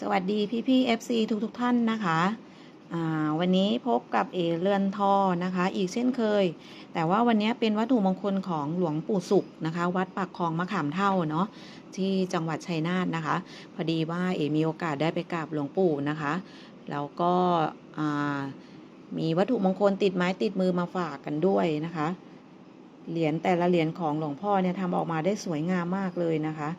สวัสดีพี่พี่ๆ FC ทุกทุกท่านนะคะวันนี้พบกับเอเรือนทอนะคะ อีกเช่นเคย แต่ว่าวันนี้เป็นวัตถุมงคลของหลวงปู่สุขนะคะ วัดปากคลองมะขามเท่าเนาะที่จังหวัดชัยนาทนะคะ พอดีว่าเอมีโอกาสได้ไปกราบหลวงปู่นะคะ แล้วก็มีวัตถุมงคลติดไม้ติดมือมาฝากกันด้วยนะคะ เหรียญแต่ละเหรียญของหลวงพ่อเนี่ยทำออกมาได้สวยงามมากเลยนะคะ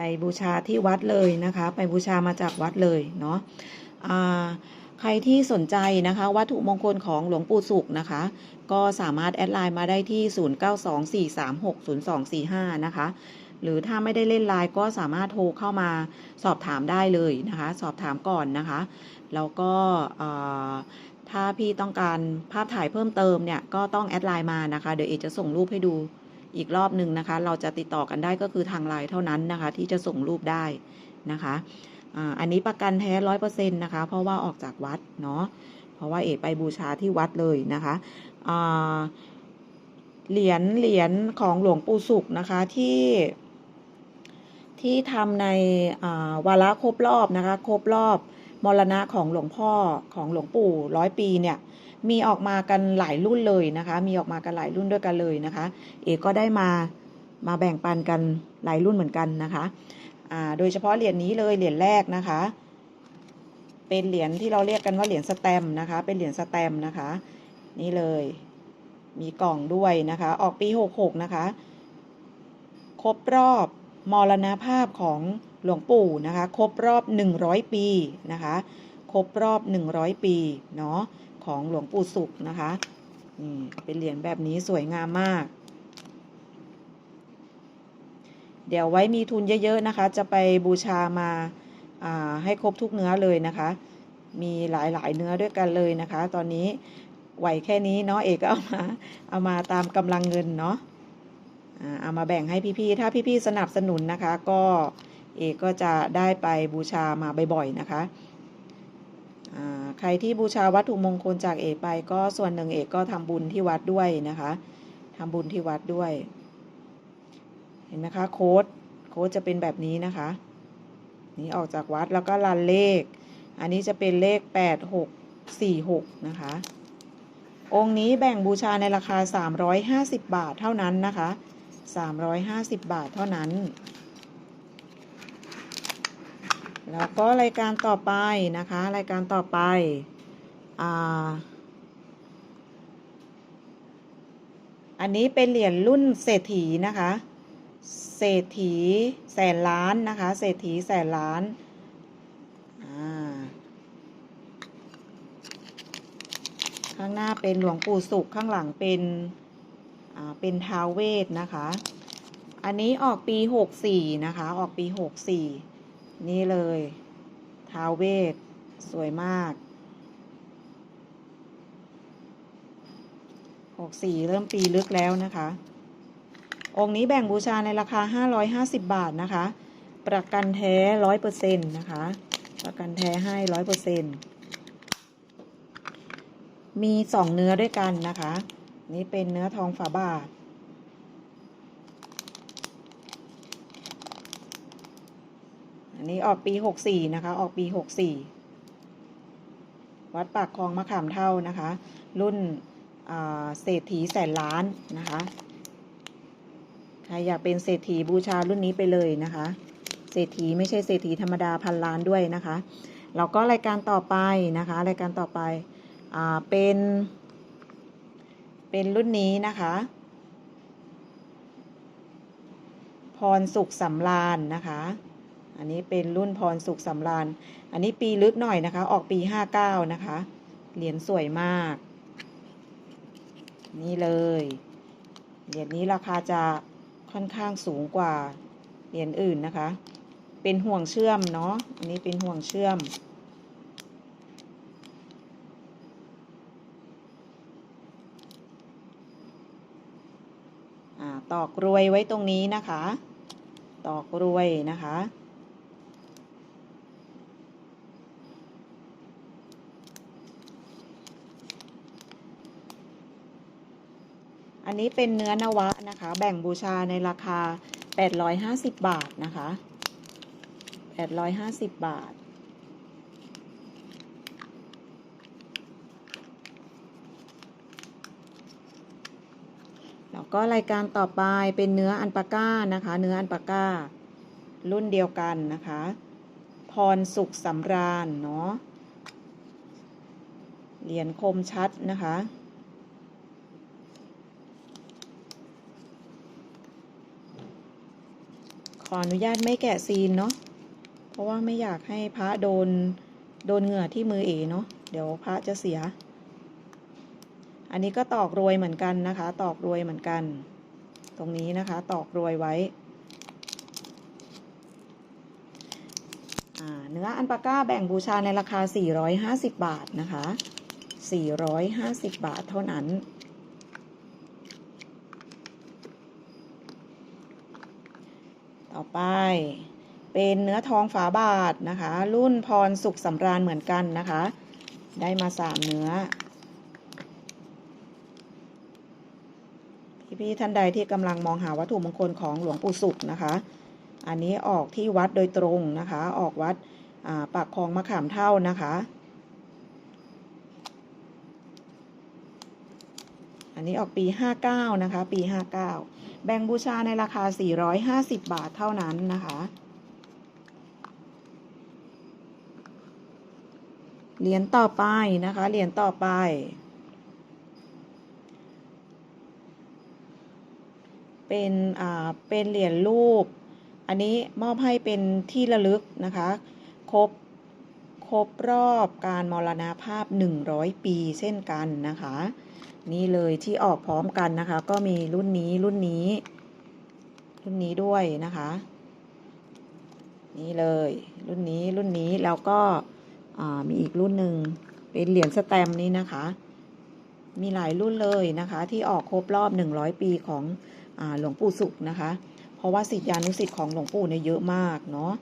ไปบูชาที่วัดเลยนะคะ ไปบูชามาจากวัดเลยเนาะใครที่สนใจนะคะ วัตถุมงคลของหลวงปู่สุขนะคะ ก็สามารถแอดไลน์มาได้ที่ 0924360245 นะคะ หรือถ้าไม่ได้เล่นไลน์ก็สามารถโทรเข้ามาสอบถามได้เลยนะคะ สอบถามก่อนนะคะ แล้วก็ถ้าพี่ต้องการภาพถ่ายเพิ่มเติมเนี่ย ก็ต้องแอดไลน์มานะคะ เดี๋ยวเอจะส่งรูปให้ดู อีกรอบหนึ่งนะคะ เราจะติดต่อกันได้ก็คือทางไลน์เท่านั้นนะคะ ที่จะส่งรูปได้นะคะอันนี้ประกันแท้ร้อยเปอร์เซ็นต์นะคะ เพราะว่าออกจากวัดเนาะเพราะว่าเอไปบูชาที่วัดเลยนะคะเหรียญเหรียญของหลวงปู่สุขนะคะที่ที่ทำในาวาระครบรอบนะคะ ครบรอบมรณะของหลวงพ่อของหลวงปู่ร้อยปีเนี่ย มีออกมากันหลายรุ่นเลยนะคะ มีออกมากันหลายรุ่นด้วยกันเลยนะคะ เอกก็ได้มามาแบ่งปันกันหลายรุ่นเหมือนกันนะคะอ่าโดยเฉพาะเหรียญนี้เลยเหรียญแรกนะคะ เป็นเหรียญที่เราเรียกกันว่าเหรียญสแตมนะคะ เป็นเหรียญสแตมนะคะ นี่เลย มีกล่องด้วยนะคะ ออกปี66นะคะ ครบรอบมรณภาพของหลวงปู่นะคะ ครบรอบ 100 ปีนะคะ ครบรอบ 100 ปี เนาะ ของหลวงปู่สุขนะคะนี่เป็นเหรียญแบบนี้สวยงามมาก เดี๋ยวไว้มีทุนเยอะๆนะคะ จะไปบูชามาาให้ครบทุกเนื้อเลยนะคะ มีหลายๆเนื้อด้วยกันเลยนะคะ ตอนนี้ไหวแค่นี้เนาะเอกก็เอามาเอามาตามกำลังเงินเนาะเอามาแบ่งให้พี่ๆ ถ้าพี่ๆ สนับสนุนนะคะ ก็เอกก็จะได้ไปบูชามาบ่อยๆ นะคะ ใครที่บูชาวัตถุมงคลจากเอกไปก็ส่วนหนึ่งเอกก็ทำบุญที่วัดด้วยนะคะทำบุญที่วัดด้วย เห็นไหมคะโค้ดโค้ดจะเป็นแบบนี้นะคะ นี่ออกจากวัดแล้วก็รันเลข อันนี้จะเป็นเลขแปดหกสี่หกนะคะ องค์นี้แบ่งบูชาในราคาสามร้อยห้าสิบบาทเท่านั้นนะคะสามร้อยห้าสิบบาทเท่านั้น แล้วก็รายการต่อไปนะคะ รายการต่อไปอ่าอันนี้เป็นเหรียญรุ่นเศรษฐีนะคะ เศรษฐีแสนล้านนะคะ เศรษฐีแสนล้านข้างหน้าเป็นหลวงปู่สุขข้างหลังเป็นอ่าเป็นท้าวเวทนะคะ อันนี้ออกปีหกสี่นะคะ ออกปีหกสี่ นี่เลยท้าวเวทสวยมากหกสี่เริ่มปีลึกแล้วนะคะ องค์นี้แบ่งบูชาในราคาห้าร้อยห้าสิบบาทนะคะ ประกันแท้ร้อยเปอร์เซ็นต์นะคะ ประกันแท้ให้ร้อยเปอร์เซ็นต์มีสองเนื้อด้วยกันนะคะ นี่เป็นเนื้อทองฝาบาท อันนี้ออกปีหกสี่นะคะ ออกปีหกสี่วัดปากคลองมะขามเท่านะคะ รุ่นเศรษฐีแสนล้านนะคะใครอยากเป็นเศรษฐีบูชารุ่นนี้ไปเลยนะคะ เศรษฐีไม่ใช่เศรษฐีธรรมดาพันล้านด้วยนะคะแล้วก็รายการต่อไปนะคะ รายการต่อไปอ่าเป็น เป็นรุ่นนี้นะคะ พรสุขสำราญนะคะ อันนี้เป็นรุ่นพรสุขสำราญ อันนี้ปีลึกหน่อยนะคะ ออกปีห้าเก้านะคะ เหรียญสวยมาก นี่เลย เหรียญนี้ราคาจะค่อนข้างสูงกว่า เหรียญอื่นนะคะ เป็นห่วงเชื่อมเนาะ อันนี้เป็นห่วงเชื่อมอ่าตอกรวยไว้ตรงนี้นะคะ ตอกรวยนะคะ อันนี้เป็นเนื้อนวะนะคะ แบ่งบูชาในราคาแปดร้อยห้าสิบบาทนะคะแปดร้อยห้าสิบบาท แล้วก็รายการต่อไปเป็นเนื้ออันปาก้านะคะ เนื้ออันปาก้า รุ่นเดียวกันนะคะ พรสุขสำราญเนาะ เหรียญคมชัดนะคะ ขออนุญาตไม่แกะซีนเนาะ เพราะว่าไม่อยากให้พระโดนโดนเหงื่อที่มือเอเนาะ เดี๋ยวพระจะเสีย อันนี้ก็ตอกรวยเหมือนกันนะคะ ตอกรวยเหมือนกัน ตรงนี้นะคะ ตอกรวยไว้ เนื้ออันปาก้าแบ่งบูชาในราคา 450 บาทนะคะ 450 บาทเท่านั้น ต่อ ไป เป็นเนื้อทองฝาบาทนะคะ รุ่นพรสุขสำราญเหมือนกันนะคะ ได้มาสามเนื้อ พี่ๆท่านใดที่กำลังมองหาวัตถุมงคลของหลวงปู่สุขนะคะ อันนี้ออกที่วัดโดยตรงนะคะ ออกวัดปากคลองมะขามเท่านะคะ อันนี้ออกปี 59 นะคะ ปี 59 แบ่งบูชาในราคา 450 บาทเท่านั้นนะคะ เหรียญต่อไปนะคะ เหรียญต่อไป เป็นอ่าเป็นเหรียญรูป อันนี้มอบให้เป็นที่ระลึกนะคะ ครบครบรอบการมรณาภาพ 100 ปีเช่นกันนะคะ นี่เลยที่ออกพร้อมกันนะคะ ก็มีรุ่นนี้รุ่นนี้ รุ่นนี้ด้วยนะคะ นี่เลย รุ่นนี้รุ่นนี้แล้วก็มีอีกรุ่นหนึ่งเป็นเหรียญสแตมนี้นะคะ มีหลายรุ่นเลยนะคะ ที่ออกครบรอบ 100 ปีของอหลวงปู่สุขนะคะ เพราะว่าสิทธิานุสิทธิ์ของหลวงปู่เนี่ยเยอะมากเนาะ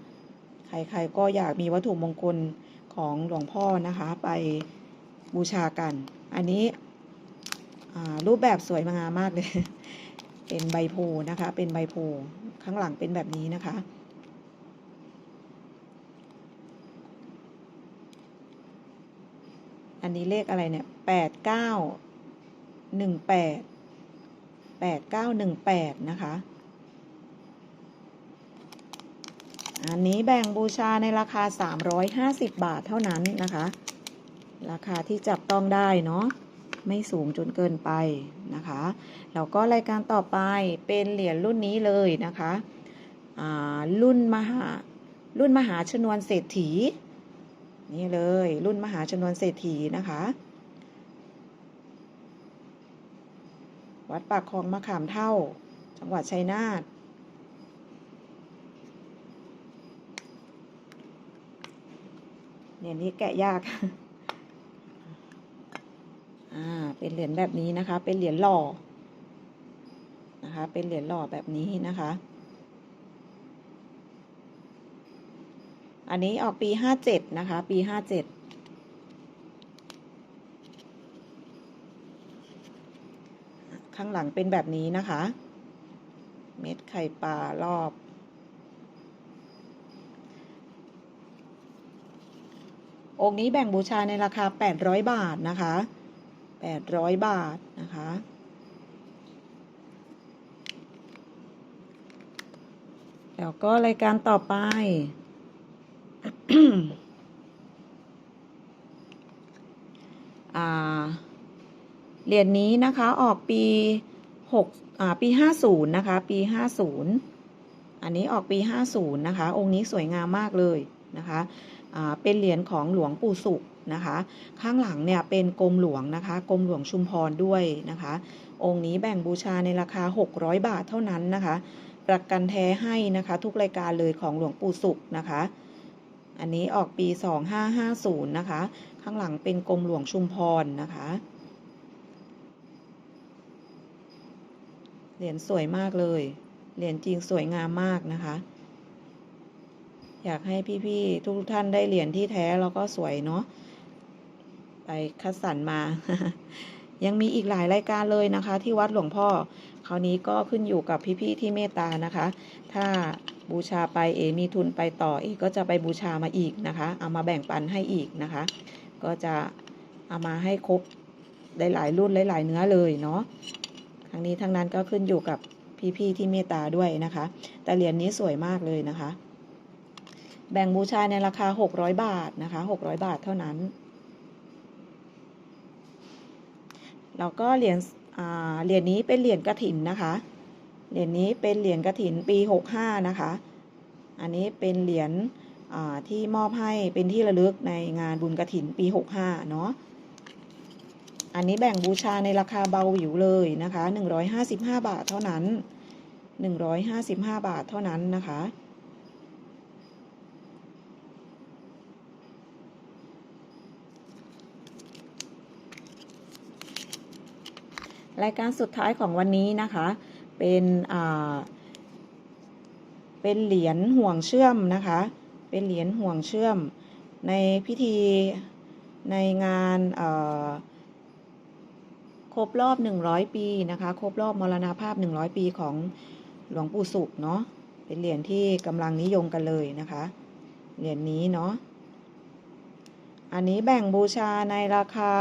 ใครๆก็อยากมีวัตถุมงคลของหลวงพ่อนะคะ ไปบูชากัน อันนี้ รูปแบบสวยงามมากเลย เป็นใบโพนะคะ เป็นใบโพข้างหลังเป็นแบบนี้นะคะ อันนี้เลขอะไรเนี่ยแปดเก้าหนึ่งแปดแปดเก้าหนึ่งแปดนะคะ อันนี้แบ่งบูชาในราคา350บาทเท่านั้นนะคะ ราคาที่จับต้องได้เนาะ ไม่สูงจนเกินไปนะคะแล้วก็รายการต่อไปเป็นเหรียญรุ่นนี้เลยนะคะรุ่นมหารุ่นมหาชนวนเศรษฐีนี่เลยรุ่นมหาชนวนเศรษฐีนะคะ วัดปากคลองมะขามเท่า จังหวัดชัยนาทเหรียนี้แกะยาก อ่า เป็นเหรียญแบบนี้นะคะ เป็นเหรียญหล่อ นะคะ เป็นเหรียญหล่อแบบนี้นะคะ อันนี้ออกปีห้าเจ็ดนะคะ ปีห้าเจ็ดข้างหลังเป็นแบบนี้นะคะ เม็ดไข่ปลารอบ องค์นี้แบ่งบูชาในราคา 800 บาทนะคะ 800 บาทนะคะ แล้วก็รายการต่อไป เหรียญนนี้นะคะออกปี6อ่าปี50 นะคะ ปี 50 อันนี้ออกปี 50 นะคะ องค์นี้สวยงามมากเลยนะคะ เป็นเหรียญของหลวงปู่สุข นะคะ ข้างหลังเนี่ยเป็นกรมหลวงนะคะกรมหลวงชุมพรด้วยนะคะ องค์นี้แบ่งบูชาในราคา 600 บาทเท่านั้นนะคะ ประกันแท้ให้นะคะ ทุกรายการเลยของหลวงปู่สุขนะคะ อันนี้ออกปี 2550 นะคะ ข้างหลังเป็นกรมหลวงชุมพรนะคะเหรียญสวยมากเลย เหรียญจริงสวยงามมากนะคะ อยากให้พี่ ๆ ทุกท่านได้เหรียญที่แท้แล้วก็สวยเนาะ ไปคัดสรรมา ยังมีอีกหลายรายการเลยนะคะ ที่วัดหลวงพ่อ คราวนี้ก็ขึ้นอยู่กับพี่ๆที่เมตตานะคะ ถ้าบูชาไปเอมีทุนไปต่อเอก็จะไปบูชามาอีกนะคะ เอามาแบ่งปันให้อีกนะคะ ก็จะเอามาให้ครบได้หลายรุ่นหลายๆเนื้อเลยเนาะทั้งนี้ทั้งนั้นก็ขึ้นอยู่กับพี่ๆที่เมตตาด้วยนะคะ แต่เหรียญนี้สวยมากเลยนะคะ แบ่งบูชาในราคา 600 บาทนะคะ 600 บาทเท่านั้น แล้วก็เหรียญเหรียญนี้เป็นเหรียญกระถินนะคะ เหรียญนี้เป็นเหรียญกระถินปี 65 นะคะ อันนี้เป็นเหรียญที่มอบให้เป็นที่ระลึกในงานบุญกระถินปี 65 เนาะ อันนี้แบ่งบูชาในราคาเบาหวิวเลยนะคะ 155 บาทเท่านั้น 155 บาทเท่านั้นนะคะ รายการสุดท้ายของวันนี้นะคะ เป็นอ่าเป็นเหรียญห่วงเชื่อมนะคะ เป็นเหรียญห่วงเชื่อม ในพิธีในงานครบรอบ 100 ปีนะคะ ครบรอบมรณภาพ 100 ปีของหลวงปู่สุขเนาะ เป็นเหรียญที่กำลังนิยมกันเลยนะคะ เหรียญนี้เนาะ อันนี้แบ่งบูชาในราคา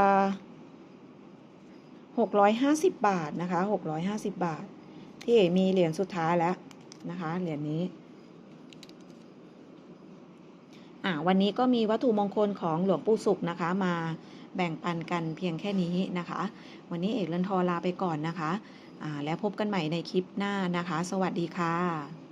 650 บาทนะคะ650 บาท ที่เอมีเหรียญสุดท้ายแล้วนะคะเหรียญนี้อ่าวันนี้ก็มีวัตถุมงคลของหลวงปู่สุขนะคะมาแบ่งปันกันเพียงแค่นี้นะคะ วันนี้เอกลันทอลาไปก่อนนะคะอ่าแล้วพบกันใหม่ในคลิปหน้านะคะ สวัสดีค่ะ